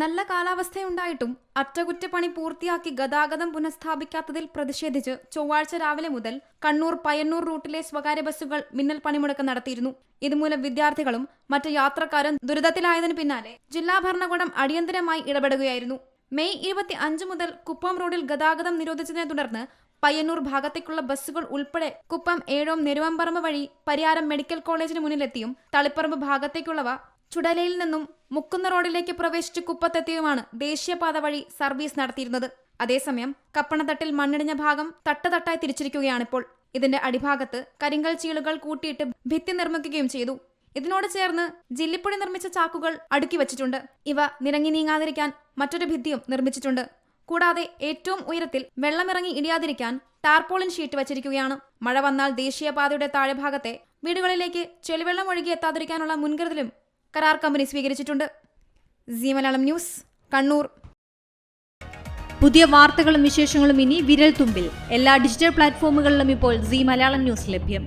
നല്ല കാലാവസ്ഥയുണ്ടായിട്ടും അറ്റകുറ്റപ്പണി പൂർത്തിയാക്കി ഗതാഗതം പുനഃസ്ഥാപിക്കാത്തതിൽ പ്രതിഷേധിച്ച് ചൊവ്വാഴ്ച രാവിലെ മുതൽ കണ്ണൂർ പയ്യന്നൂർ റൂട്ടിലെ സ്വകാര്യ ബസ്സുകൾ മിന്നൽ പണിമുടക്ക് നടത്തിയിരുന്നു. ഇതുമൂലം വിദ്യാർത്ഥികളും മറ്റു യാത്രക്കാരും ദുരിതത്തിലായതിനു പിന്നാലെ ജില്ലാ ഭരണകൂടം അടിയന്തരമായി ഇടപെടുകയായിരുന്നു. മെയ് ഇരുപത്തി അഞ്ച് മുതൽ കുപ്പം റോഡിൽ ഗതാഗതം നിരോധിച്ചതിനെ തുടർന്ന് പയ്യന്നൂർ ഭാഗത്തേക്കുള്ള ബസ്സുകൾ ഉൾപ്പെടെ കുപ്പം ഏഴോം നെരുവമ്പറമ്പ് വഴി പരിയാരം മെഡിക്കൽ കോളേജിന് മുന്നിലെത്തിയും തളിപ്പറമ്പ് ഭാഗത്തേക്കുള്ളവ ചുടലയിൽ നിന്നും മുക്കുന്ന റോഡിലേക്ക് പ്രവേശിച്ച് കുപ്പത്തെത്തിയുമാണ് ദേശീയപാത വഴി സർവീസ് നടത്തിയിരുന്നത്. അതേസമയം കപ്പണത്തട്ടിൽ മണ്ണിടിഞ്ഞ ഭാഗം തട്ടുതട്ടായി തിരിച്ചിരിക്കുകയാണിപ്പോൾ. ഇതിന്റെ അടിഭാഗത്ത് കരിങ്കൽ ചീളുകൾ കൂട്ടിയിട്ട് ഭിത്തി നിർമ്മിക്കുകയും ചെയ്തു. ഇതിനോട് ചേർന്ന് ജില്ലിപ്പൊടി നിർമ്മിച്ച ചാക്കുകൾ അടുക്കി വച്ചിട്ടുണ്ട്. ഇവ നിരങ്ങി നീങ്ങാതിരിക്കാൻ മറ്റൊരു ഭിത്തിയും നിർമ്മിച്ചിട്ടുണ്ട്. കൂടാതെ ഏറ്റവും ഉയരത്തിൽ വെള്ളമിറങ്ങി ഇടിയാതിരിക്കാൻ ടാർപോളിൻ ഷീറ്റ് വച്ചിരിക്കുകയാണ്. മഴ വന്നാൽ ദേശീയപാതയുടെ താഴെഭാഗത്തെ വീടുകളിലേക്ക് ചെളിവെള്ളം ഒഴുകി എത്താതിരിക്കാനുള്ള മുൻകരുതലും കരാർ കമ്പനി സ്വീകരിച്ചിട്ടുണ്ട്. C Malayalam news Kannur. പുതിയ വാർത്തകളും വിശേഷങ്ങളും ഇനി വിരൽ തുമ്പിൽ എല്ലാ ഡിജിറ്റൽ പ്ലാറ്റ്ഫോമുകളിലും ഇപ്പോൾ സി മലയാളം ന്യൂസ് ലഭ്യം.